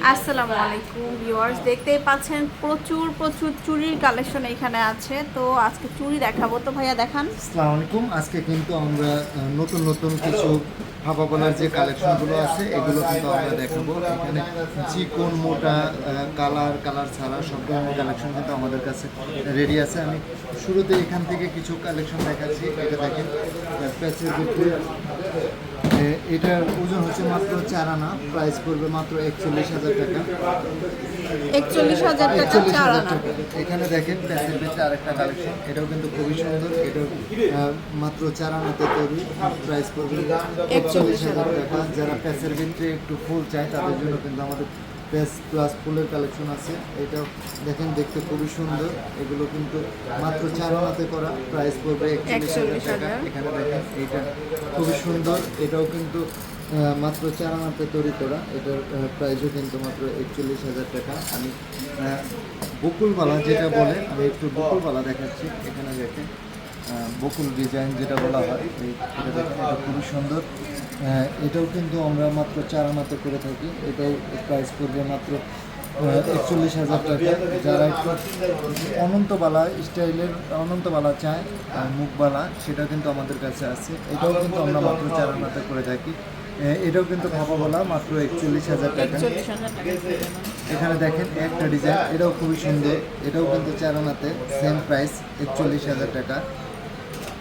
আসসালামু আলাইকুম ভিউয়ার্স, দেখতেই পাচ্ছেন প্রচুর প্রচুর চুড়ির কালেকশন এখানে আছে। তো আজকে চুড়ি দেখাবো। তো ভাইয়া, দেখান। আসসালামু আলাইকুম। আজকে কিন্তু আমরা নতুন নতুন কিছু বলার যে কালেকশনগুলো আছে, এগুলো কিন্তু আমরা দেখাবো। এখানে চিকন, মোটা কালার কালার ছাড়া সব ধরনের কালেকশন কিন্তু আমাদের কাছে রেডি আছে। আমি শুরুতে এখান থেকে কিছু কালেকশন দেখাচ্ছি। এটা দেখেন প্যাচের এটার ওজন হচ্ছে মাত্র চার আনা প্রাইস পড়বে মাত্র একচল্লিশ হাজার টাকা। একচল্লিশ হাজার টাকা চার আনা। এখানে দেখেন প্যাসের আরেকটা কালেকশন এটাও কিন্তু খুবই সুন্দর এটাও মাত্র চার আনাতে তৈরি প্রাইস পড়বে একচল্লিশ হাজার টাকা। যারা প্যাসের ভিতরে একটু ফুল চায় তাদের জন্য কিন্তু আমাদের প্যাস প্লাস ফুলের কালেকশন আছে। এটাও দেখেন দেখতে খুবই সুন্দর। এগুলো কিন্তু মাত্র চার আনাতে করা। প্রাইস পড়বে একচল্লিশ টাকা। এখানে দেখেন এটা খুবই সুন্দর। এটাও কিন্তু মাত্র চার আনাতে তৈরি করা। এটার প্রাইসও কিন্তু মাত্র একচল্লিশ হাজার টাকা। আমি বকুলবালা যেটা বলে আমি একটু বকুলবালা দেখাচ্ছি। এখানে দেখেন বকুল ডিজাইন যেটা বলা হয় এটা দেখেন এটা খুবই সুন্দর। এটাও কিন্তু আমরা মাত্র চার আনাতে করে থাকি। এটাও প্রাইস পড়বে মাত্র একচল্লিশ হাজার টাকা। যারা একটু অনন্তবালা স্টাইলের অনন্তবালা চায় মুখবালা সেটা কিন্তু আমাদের কাছে আছে। এটাও কিন্তু আমরা মাত্র চার আনাতে করে থাকি। এটাও কিন্তু খাপাবালা মাত্র একচল্লিশ হাজার টাকা। এখানে দেখেন একটা ডিজাইন এটাও খুবই সুন্দর। এটাও কিন্তু চার আনাতে সেম প্রাইস একচল্লিশ হাজার টাকা।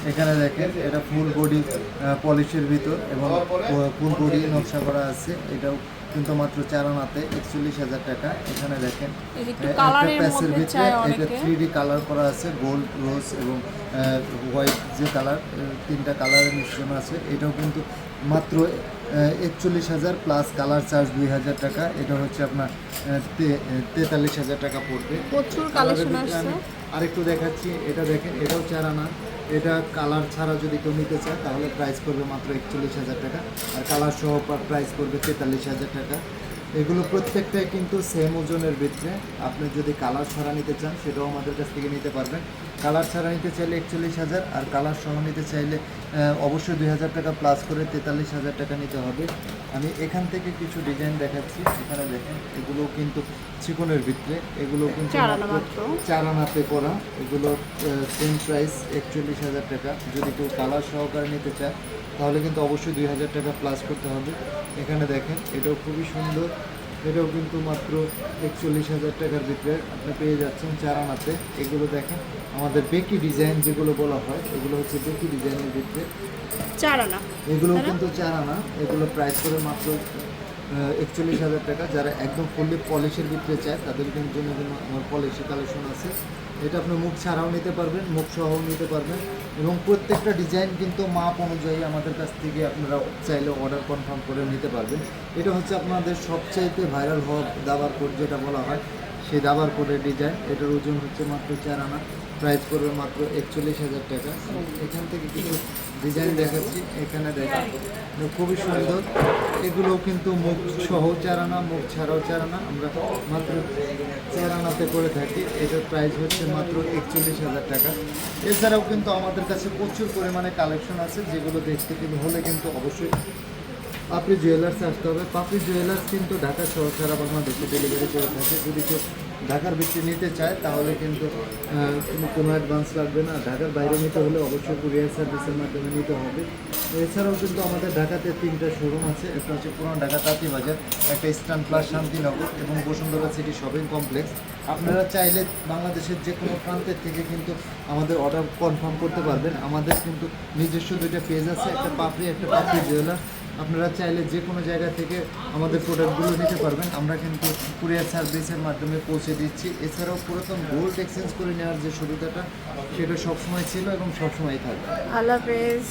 এখানে দেখেন এটা ফুল বডি পলিশের ভিতর এবং ফুল বডি নকশা করা আছে। এটাও কিন্তু মাত্র চার আনাতে একচল্লিশ হাজার টাকা। এখানে দেখেন প্যাসের ভিতরে এটা থ্রি ডি কালার করা আছে গোল্ড রোজ এবং হোয়াইট যে কালার তিনটা কালারের মিশ্রণ আছে। এটাও কিন্তু মাত্র একচল্লিশ হাজার প্লাস কালার চার্জ দুই হাজার টাকা। এটা হচ্ছে আপনার তেতাল্লিশ হাজার টাকা পড়বে। প্রচুর কালারের ভিতরে আমি আরেকটু দেখাচ্ছি। এটা দেখেন এটাও চার আনা। এটা কালার ছাড়া যদি কেউ নিতে চায়, তাহলে প্রাইস করবে মাত্র একচল্লিশ হাজার টাকা। আর কালার সহ প্রাইস করবে তেতাল্লিশ হাজার টাকা। এগুলো প্রত্যেকটাই কিন্তু সেম ওজনের ভিতরে। আপনি যদি কালার ছাড়া নিতে চান, সেটাও আমাদের কাছ থেকে নিতে পারবেন। কালার ছাড়া নিতে চাইলে একচল্লিশ হাজার আর কালার সহ নিতে চাইলে অবশ্যই দুই হাজার টাকা প্লাস করে তেতাল্লিশ হাজার টাকা নিতে হবে। আমি এখান থেকে কিছু ডিজাইন দেখাচ্ছি। এখানে দেখেন এগুলো কিন্তু চিকনের ভিতরে এগুলো কিন্তু চার আনাতে করা। এগুলো সেম প্রাইস একচল্লিশ হাজার টাকা। যদি কেউ কালার সহকারে নিতে চায় তাহলে কিন্তু অবশ্যই দুই হাজার টাকা প্লাস করতে হবে। এখানে দেখেন এটাও খুবই সুন্দর। এটাও কিন্তু মাত্র একচল্লিশ হাজার টাকার ভিতরে আপনি পেয়ে যাচ্ছেন চার আনাতে এগুলো দেখেন আমাদের বেকি ডিজাইন যেগুলো বলা হয় এগুলো হচ্ছে বেকি ডিজাইনের ভিতরে। চার আনা এগুলো কিন্তু চার আনা এগুলো প্রাইস করে মাত্র একচল্লিশ হাজার টাকা। যারা একদম ফুললি পলিশের ভিতরে চায়, তাদের জন্য আমার পলিশি কালেকশন আছে। এটা আপনি মুখ ছাড়াও নিতে পারবেন, মুখ সহও নিতে পারবেন এবং প্রত্যেকটা ডিজাইন কিন্তু মাপ অনুযায়ী আমাদের কাছ থেকে আপনারা চাইলে অর্ডার কনফার্ম করে নিতে পারবেন। এটা হচ্ছে আপনাদের সবচাইতে ভাইরাল হওয়া দাবার কোড যেটা বলা হয়। সেই দাবার কোডের ডিজাইন এটার ওজন হচ্ছে মাত্র চার আনা প্রাইস পড়বে মাত্র একচল্লিশ হাজার টাকা। এখান থেকে কিছু ডিজাইন দেখাচ্ছি, এখানে দেখেন খুবই সুন্দর। এগুলো কিন্তু মুখ সহ চারানা মুখ ছাড়াও চারানা আমরা মাত্র চারানাতে করে থাকি। এটার প্রাইস হচ্ছে মাত্র একচল্লিশ হাজার টাকা। এছাড়াও কিন্তু আমাদের কাছে প্রচুর পরিমাণে কালেকশন আছে, যেগুলো দেখতে কিন্তু হলে কিন্তু অবশ্যই পাপড়ি জুয়েলার্স আসতে হবে। পাপড়ি জুয়েলার্স কিন্তু ঢাকা সহ সারা বাংলাদেশে ডেলিভারি করে থাকে। যদি কেউ ঢাকার ভিতরে নিতে চায়, তাহলে কিন্তু কোনো অ্যাডভান্স লাগবে না। ঢাকার বাইরে নিতে হলে অবশ্যই কুরিয়ার সার্ভিসের মাধ্যমে নিতে হবে। এছাড়াও কিন্তু আমাদের ঢাকাতে তিনটা শোরুম আছে। একটা হচ্ছে পুরান ঢাকা বাজার, একটা ইস্টার্ন প্লাস শান্তিনগর এবং বসুন্ধরা সিটি শপিং কমপ্লেক্স আপনারা চাইলে বাংলাদেশের যে কোনো প্রান্তের থেকে কিন্তু আমাদের অর্ডার কনফার্ম করতে পারবেন। আমাদের কিন্তু নিজস্ব দুইটা পেজ আছে, একটা পাপড়ি একটা পাপড়ি জুয়েলার আপনারা চাইলে যে কোনো জায়গা থেকে আমাদের প্রোডাক্টগুলো নিতে পারবেন। আমরা কিন্তু কুরিয়ার সার্ভিসের মাধ্যমে পৌঁছে দিচ্ছি। এছাড়াও পুরাতন গোল্ড এক্সচেঞ্জ করে নেওয়ার যে সুবিধাটা, সেটা সবসময় ছিল এবং সবসময় থাকবে। আল্লাহ হাফেজ।